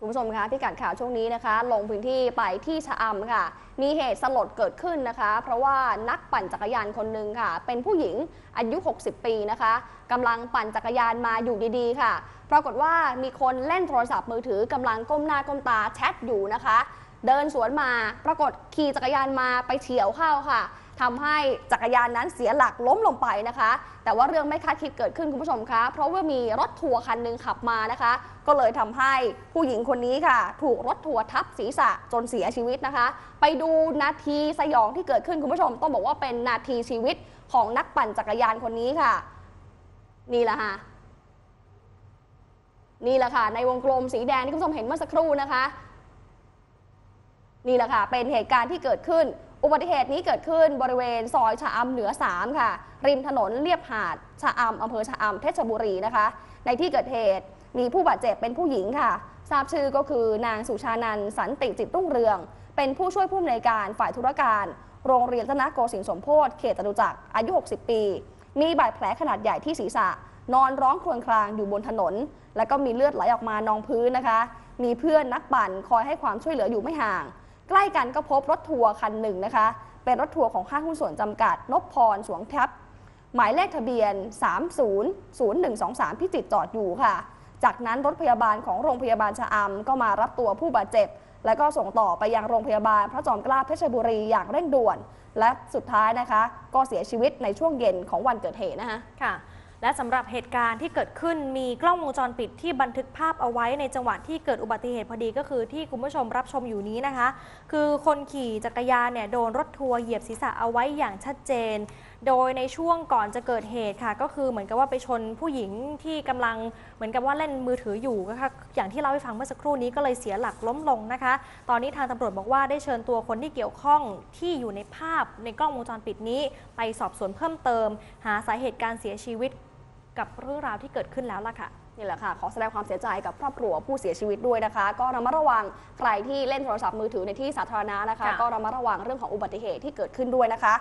คุณผู้ชมคะพิกัดข่าวช่วงนี้นะคะ ลงพื้นที่ไปที่ชะอำค่ะ มีเหตุสลดเกิดขึ้นนะคะ เพราะว่านักปั่นจักรยานคนหนึ่งค่ะ เป็นผู้หญิงอายุ 60 ปีนะคะกำลังปั่นจักรยานมาอยู่ดีๆ ค่ะ ปรากฏว่ามีคนเล่นโทรศัพท์มือถือกำลังก้มหน้าก้มตาแชทอยู่นะคะ เดินสวนมาปรากฏขี่จักรยานมาไปเฉียวเข้าค่ะ ทำให้จักรยานนั้นเสียหลักล้มลงไปนะคะ แต่ว่าเรื่องไม่คาดคิดเกิดขึ้นคุณผู้ชมคะเพราะว่ามีรถทัวร์คันหนึ่งขับมานะคะ ก็เลยทำให้ผู้หญิงคนนี้ค่ะ ถูกรถทัวร์ทับศีรษะจนเสียชีวิตนะคะ ไปดูนาทีสยองที่เกิดขึ้นคุณผู้ชม ต้องบอกว่าเป็นนาทีชีวิตของนักปั่นจักรยานคนนี้ค่ะ นี่แหละค่ะนี่แหละค่ะ ในวงกลมสีแดงที่คุณผู้ชมเห็นเมื่อสักครู่นะคะ นี่แหละค่ะ เป็นเหตุการณ์ที่เกิดขึ้น อุบัติเหตุนี้เกิดขึ้นบริเวณซอยชะอำเหนือ 3 ค่ะ ริมถนนเลียบหาดชะอำอำเภอชะอำเพชรบุรีนะคะ ในที่เกิดเหตุมีผู้บาดเจ็บเป็นผู้หญิงค่ะ ทราบชื่อก็คือนางสุชานันสันติจิตรุ่งเรือง เป็นผู้ช่วยผู้อำนวยการฝ่ายธุรการ โรงเรียนธนโกสินทร์สมโพธิเขตจตุจักรอายุ 60 ปี มีบาดแผลขนาดใหญ่ที่ศีรษะ นอนร้องครวญครางอยู่บนถนน แล้วก็มีเลือดไหลออกมานองพื้นนะคะ มีเพื่อนนักปั่นคอยให้ความช่วยเหลืออยู่ไม่ห่าง ใกล้กันก็พบรถทัวร์คันหนึ่งนะคะ เป็นรถทัวร์ของห้างหุ้นส่วนจำกัดนพพรสวงทับหมายเลขทะเบียน 300123 พิจิตรจอดอยู่ค่ะ จากนั้นรถพยาบาลของโรงพยาบาลชะอำก็มารับตัวผู้บาดเจ็บ แล้วก็ส่งต่อไปยังโรงพยาบาลพระจอมเกล้าเพชรบุรีอย่างเร่งด่วน และสุดท้ายนะคะ ก็เสียชีวิตในช่วงเย็นของวันเกิดเหตุนะคะค่ะ และสำหรับเหตุการณ์ที่เกิดขึ้นมีกล้องวงจรปิดที่บันทึกภาพเอาไว้ในจังหวะที่เกิดอุบัติเหตุพอดีก็คือที่คุณผู้ชมรับชมอยู่นี้นะคะ คือคนขี่จักรยานเนี่ยโดนรถทัวร์เหยียบศีรษะเอาไว้อย่างชัดเจน โดยในช่วงก่อนจะเกิดเหตุค่ะ ก็คือเหมือนกับว่าไปชนผู้หญิงที่กำลังเหมือนกับว่าเล่นมือถืออยู่นะคะอย่างที่เล่าให้ฟังเมื่อสักครู่นี้ก็เลยเสียหลักล้มลงนะคะ ตอนนี้ทางตำรวจบอกว่าได้เชิญตัวคนที่เกี่ยวข้องที่อยู่ในภาพในกล้องวงจรปิดนี้ ไปสอบสวนเพิ่มเติม หาสาเหตุการเสียชีวิตกับเรื่องราวที่เกิดขึ้นแล้วล่ะค่ะนี่แหละค่ะ ขอแสดงความเสียใจกับครอบครัวผู้เสียชีวิตด้วยนะคะ ก็ระมัดระวังใครที่เล่นโทรศัพท์มือถือในที่สาธารณะนะคะค่ะก็ระมัดระวังเรื่องของอุบัติเหตุที่เกิดขึ้นด้วยนะคะ